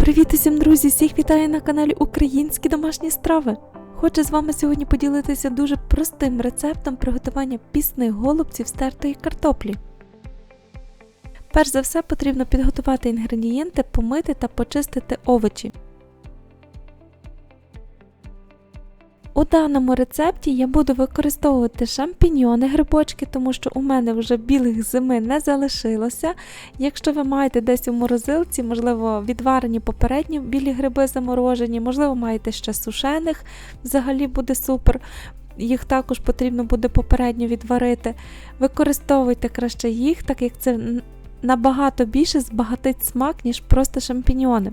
Привіт усім, друзі! Всіх вітаю на каналі Українські домашні страви. Хочу з вами сьогодні поділитися дуже простим рецептом приготування пісних голубців з тертої картоплі. Перш за все потрібно підготувати інгредієнти, помити та почистити овочі. У даному рецепті я буду використовувати шампіньйони грибочки, тому що у мене вже білих зими не залишилося. Якщо ви маєте десь у морозилці, можливо, відварені попередні білі гриби заморожені, можливо, маєте ще сушених, взагалі буде супер. Їх також потрібно буде попередньо відварити. Використовуйте краще їх, так як це набагато більше збагатить смак, ніж просто шампіньйони.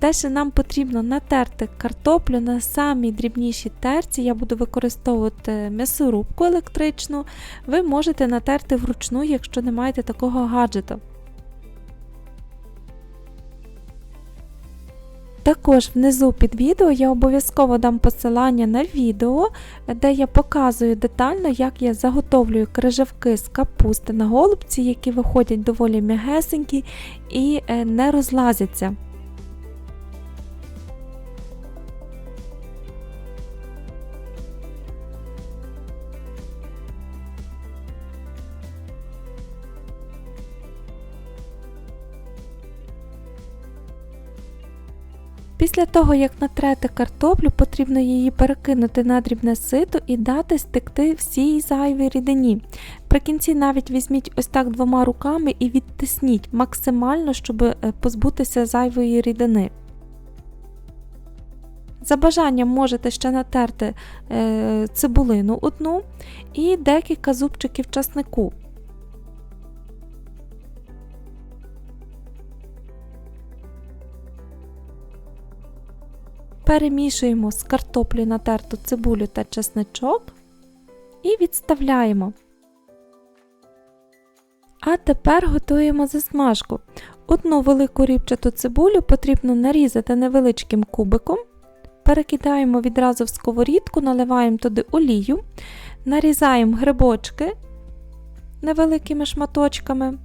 Далі нам потрібно натерти картоплю на самій дрібнішій терці. Я буду використовувати м'ясорубку електричну. Ви можете натерти вручну, якщо не маєте такого гаджета. Також внизу під відео я обов'язково дам посилання на відео, де я показую детально, як я заготовлюю крижавки з капусти на голубці, які виходять доволі м'ягесенькі і е, не розлазяться. Після того, як натрете картоплю, потрібно її перекинути на дрібне сито і дати стекти всій зайвій рідині. При кінці навіть візьміть ось так двома руками і відтисніть максимально, щоб е, позбутися зайвої рідини. За бажанням можете ще натерти е, цибулину одну і декілька зубчиків часнику. Перемішуємо з картоплі натерту цибулю та чесничок і відставляємо. А тепер готуємо засмажку. Одну велику рібчату цибулю потрібно нарізати невеличким кубиком. Перекидаємо відразу в сковорідку, наливаємо туди олію, нарізаємо грибочки невеликими шматочками.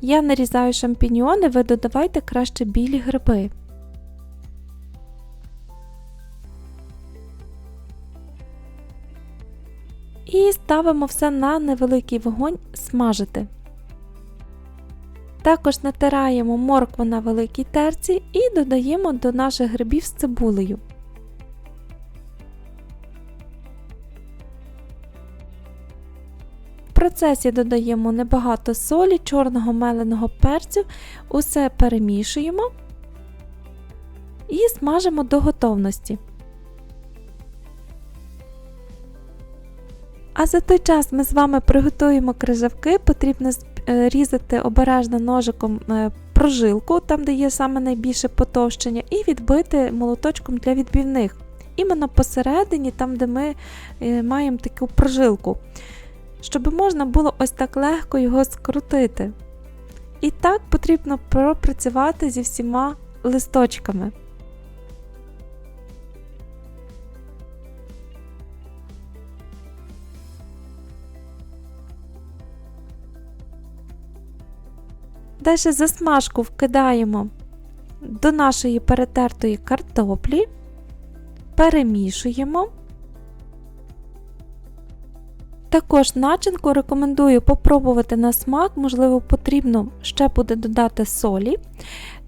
Я нарізаю шампіньйони, ви додавайте краще білі гриби. І ставимо все на невеликий вогонь смажити. Також натираємо моркву на великій терці і додаємо до наших грибів з цибулею. Процесі додаємо небагато солі, чорного меленого перцю, усе перемішуємо і смажимо до готовності. А за той час ми з вами приготуємо крижавки, потрібно е, різати обережно ножиком е, прожилку, там де є саме найбільше потовщення, і відбити молоточком для відбівних. Іменно посередині, там де ми е, маємо таку прожилку щоб можна було ось так легко його скрутити. І так потрібно пропрацювати зі всіма листочками. Далі засмажку вкидаємо до нашої перетертої картоплі, перемішуємо. Також начинку рекомендую попробувати на смак, можливо, потрібно ще буде додати солі.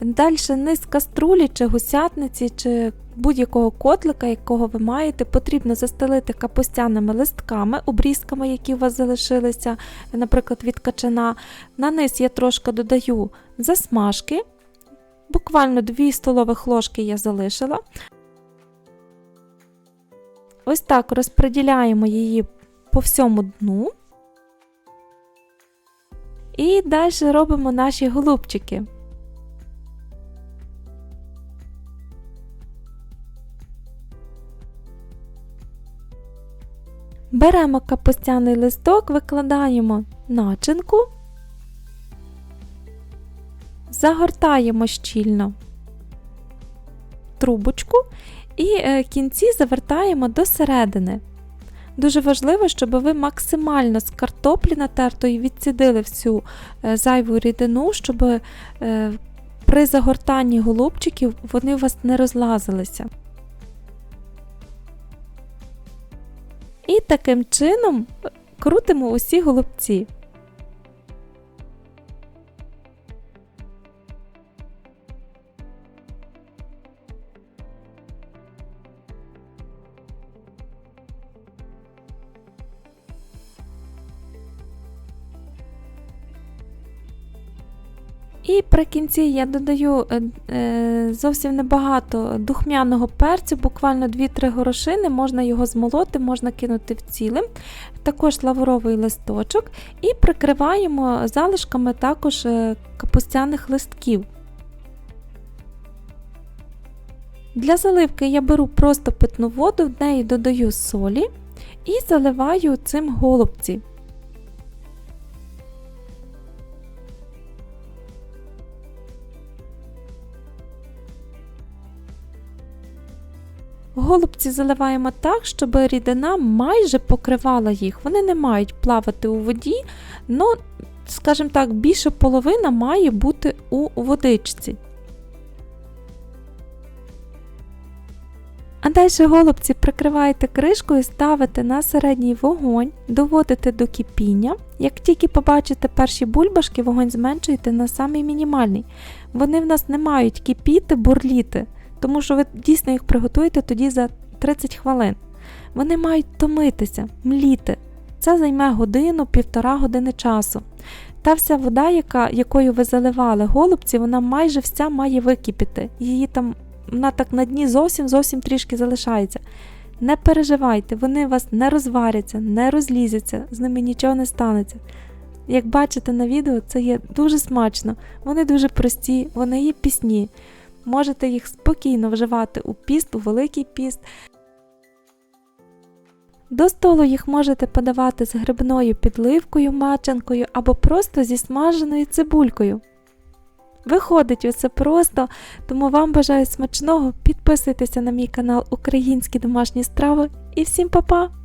Далі низ каструлі чи гусятниці, чи будь-якого котлика, якого ви маєте, потрібно застелити капустяними листками, обрізками, які у вас залишилися, наприклад, від качана. На низ я трошки додаю засмажки. Буквально 2 столових ложки я залишила. Ось так розподіляємо її по всьому дну. І далі робимо наші голубчики. Беремо капустяний листок, викладаємо начинку, загортаємо щільно трубочку і е, кінці завертаємо до середини. Дуже важливо, щоб ви максимально з картоплі натертої відцідили всю е, зайву рідину, щоб е, при загортанні голубчиків вони у вас не розлазилися. І таким чином е, крутимо усі голубці. І при кінці я додаю е, е, зовсім небагато духмяного перцю, буквально 2-3 горошини, можна його змолоти, можна кинути в цілим, також лавровий листочок, і прикриваємо залишками також е, капустяних листків. Для заливки я беру просто питну воду, в неї додаю солі і заливаю цим голубці. Голубці заливаємо так, щоб рідина майже покривала їх. Вони не мають плавати у воді, але, скажімо так, більше половина має бути у водичці. А далі голубці прикриваєте кришкою, ставите на середній вогонь, доводите до кипіння. Як тільки побачите перші бульбашки, вогонь зменшуєте на самий мінімальний. Вони в нас не мають кипіти, бурліти тому що ви дійсно їх приготуєте тоді за 30 хвилин. Вони мають томитися, мліти. Це займе годину, півтора години часу. Та вся вода, яка, якою ви заливали голубці, вона майже вся має википіти. Її там вона так на дні зовсім зовсім трішки залишається. Не переживайте, вони вас не розваряться, не розлізяться, з ними нічого не станеться. Як бачите на відео, це є дуже смачно, вони дуже прості, вони є пісні. Можете їх спокійно вживати у піст, у великий піст. До столу їх можете подавати з грибною підливкою, мачанкою або просто зі смаженою цибулькою. Виходить усе просто, тому вам бажаю смачного, підписуйтеся на мій канал Українські домашні страви і всім па-па!